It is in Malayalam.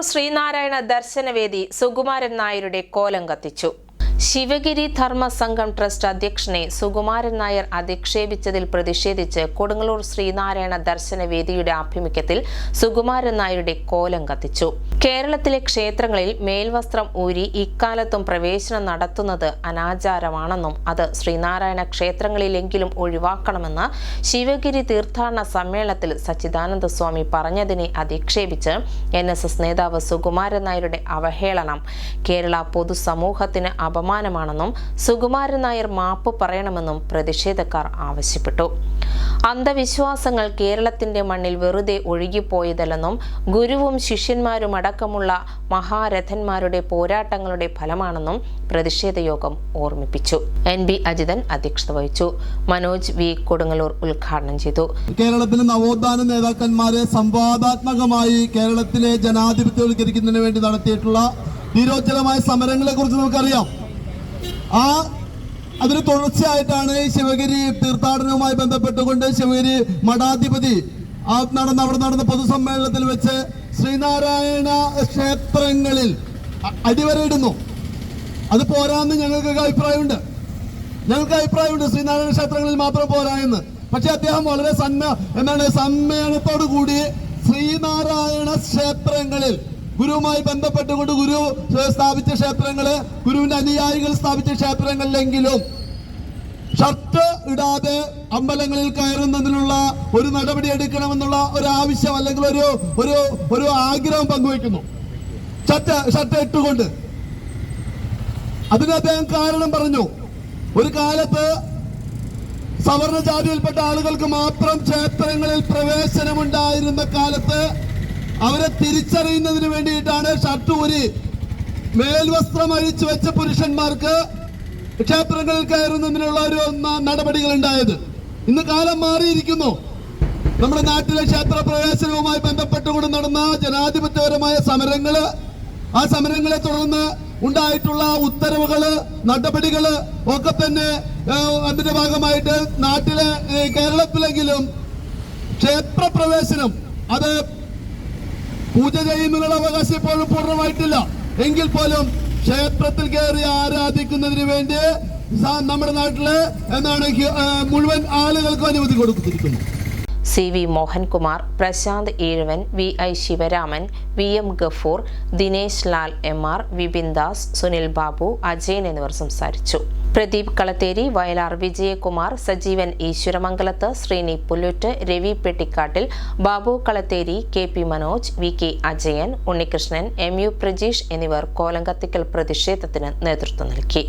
ശ്രീനാരായണ ദർശനവേദി സുകുമാരൻ നായരുടെ കോലം കത്തിച്ചു. ശിവഗിരി ധർമ്മ സംഘം ട്രസ്റ്റ് അധ്യക്ഷനെ സുകുമാരൻ നായർ അധിക്ഷേപിച്ചതിൽ പ്രതിഷേധിച്ച് കൊടുങ്ങല്ലൂർ ശ്രീനാരായണ ദർശനവേദിയുടെ ആഭിമുഖ്യത്തിൽ സുകുമാരൻ നായരുടെ കോലം കത്തിച്ചു. കേരളത്തിലെ ക്ഷേത്രങ്ങളിൽ മേൽവസ്ത്രം ഊരി ഇക്കാലത്തും പ്രവേശനം നടത്തുന്നത് അനാചാരമാണെന്നും അത് ശ്രീനാരായണ ക്ഷേത്രങ്ങളിലെങ്കിലും ഒഴിവാക്കണമെന്ന് ശിവഗിരി തീർത്ഥാടന സമ്മേളനത്തിൽ സച്ചിദാനന്ദ സ്വാമി പറഞ്ഞതിനെ അധിക്ഷേപിച്ച് എൻ നേതാവ് സുകുമാരൻ നായരുടെ അവഹേളനം. കേരള പൊതുസമൂഹത്തിന് അപമാനമാണെന്നും സുകുമാരൻ നായർ മാപ്പ് പറയണമെന്നും പ്രതിഷേധക്കാർ ആവശ്യപ്പെട്ടു. അന്ധവിശ്വാസങ്ങൾ കേരളത്തിന്റെ മണ്ണിൽ വെറുതെ ഒഴുകിപ്പോയതല്ലെന്നും ഗുരുവും ശിഷ്യന്മാരും അടക്കമുള്ള മഹാരഥന്മാരുടെ പോരാട്ടങ്ങളുടെ ഫലമാണെന്നും പ്രതിഷേധ യോഗം ഓർമ്മിപ്പിച്ചു. എൻ ബി അജിതൻ അധ്യക്ഷത വഹിച്ചു. മനോജ് വി കൊടുങ്ങല്ലൂർ ഉദ്ഘാടനം ചെയ്തു. കേരളത്തിലെ നവോത്ഥാന നേതാക്കന്മാരെ സംവാദാത്മകമായി കേരളത്തിലെ ജനാധിപത്യവൽക്കരിക്കുന്നതിന് വേണ്ടി നടത്തിയിട്ടുള്ള നിരോചനമായ സമരങ്ങളെ കുറിച്ച് നമുക്കറിയാം. ആ അതിന് തുടർച്ചയായിട്ടാണ് ശിവഗിരി തീർത്ഥാടനവുമായി ബന്ധപ്പെട്ടുകൊണ്ട് ശിവഗിരി മഠാധിപതി ആ നടന്ന അവിടെ നടന്ന പൊതുസമ്മേളനത്തിൽ വെച്ച് ശ്രീനാരായണ ക്ഷേത്രങ്ങളിൽ അടിവരയിടുന്നു. അത് പോരാന്ന് ഞങ്ങൾക്ക് അഭിപ്രായമുണ്ട്. ഞങ്ങൾക്ക് അഭിപ്രായമുണ്ട് ശ്രീനാരായണ ക്ഷേത്രങ്ങളിൽ മാത്രം പോരാ എന്ന്. പക്ഷെ അദ്ദേഹം വളരെ സന്മ എന്താണ് സമ്മേളനത്തോടു കൂടി ശ്രീനാരായണ ക്ഷേത്രങ്ങളിൽ ഗുരുവുമായി ബന്ധപ്പെട്ടുകൊണ്ട് ഗുരു സ്ഥാപിച്ച ക്ഷേത്രങ്ങൾ ഗുരുവിന്റെ അനുയായികൾ സ്ഥാപിച്ച ക്ഷേത്രങ്ങളിലെങ്കിലും ഷർട്ട് ഇടാതെ അമ്പലങ്ങളിൽ കയറുന്നതിനുള്ള ഒരു നടപടി എടുക്കണമെന്നുള്ള ഒരു ആവശ്യം അല്ലെങ്കിൽ ഒരു ഒരു ഒരു ആഗ്രഹം പങ്കുവയ്ക്കുന്നു. ഷർട്ട് ഷർട്ട് ഇട്ടുകൊണ്ട്. അതിന് അദ്ദേഹം കാരണം പറഞ്ഞു. ഒരു കാലത്ത് സവർണ ജാതിയിൽപ്പെട്ട ആളുകൾക്ക് മാത്രം ക്ഷേത്രങ്ങളിൽ പ്രവേശനമുണ്ടായിരുന്ന കാലത്ത് അവരെ തിരിച്ചറിയുന്നതിന് വേണ്ടിയിട്ടാണ് ഷർട്ട് ഊരി മേൽവസ്ത്രം അഴിച്ചു വെച്ച പുരുഷന്മാർക്ക് ക്ഷേത്രങ്ങളിൽ കയറുന്നതിനുള്ള ഒരു നടപടികൾ ഉണ്ടായത് ഇന്ന് കാലം മാറിയിരിക്കുന്നു. നമ്മുടെ നാട്ടിലെ ക്ഷേത്ര പ്രവേശനവുമായി ബന്ധപ്പെട്ടുകൊണ്ട് നടന്ന ജനാധിപത്യപരമായ സമരങ്ങൾ ആ സമരങ്ങളെ തുടർന്ന് ഉണ്ടായിട്ടുള്ള ഉത്തരവുകൾ നടപടികൾ ഒക്കെ തന്നെ അതിന്റെ ഭാഗമായിട്ട് നാട്ടിലെ കേരളത്തിലെങ്കിലും ക്ഷേത്ര പ്രവേശനം അത് പൂജ ചെയ്യുന്നതിനുള്ള അവകാശം ഇപ്പോഴും പൂർണമായിട്ടില്ല. എങ്കിൽ പോലും ക്ഷേത്രത്തിൽ കയറി ആരാധിക്കുന്നതിന് വേണ്ടി നമ്മുടെ നാട്ടിൽ എന്താണ് മുഴുവൻ ആളുകൾക്കും അനുമതി കൊടുത്തിരിക്കുന്നു. C V Mohankumar Prashanth Ezhavan V I Sivaraman V M Gafoor Dinesh Lal M R Vipin Das Sunil Babu Ajayan എന്നിവർ സംസാരിച്ചു. Pradeep Kalatheri Vayalar Vijayakumar Sajeevan Eswaramangalath Sreeni Pullurt Ravi Pettikkattil Babu Kalatheri K P Manoj V K Ajayan Unnikrishnan M U Prajeesh എന്നിവർ കോലങ്കത്തിക്കൽ പ്രതിഷേധത്തിന് നേതൃത്വം നൽകി.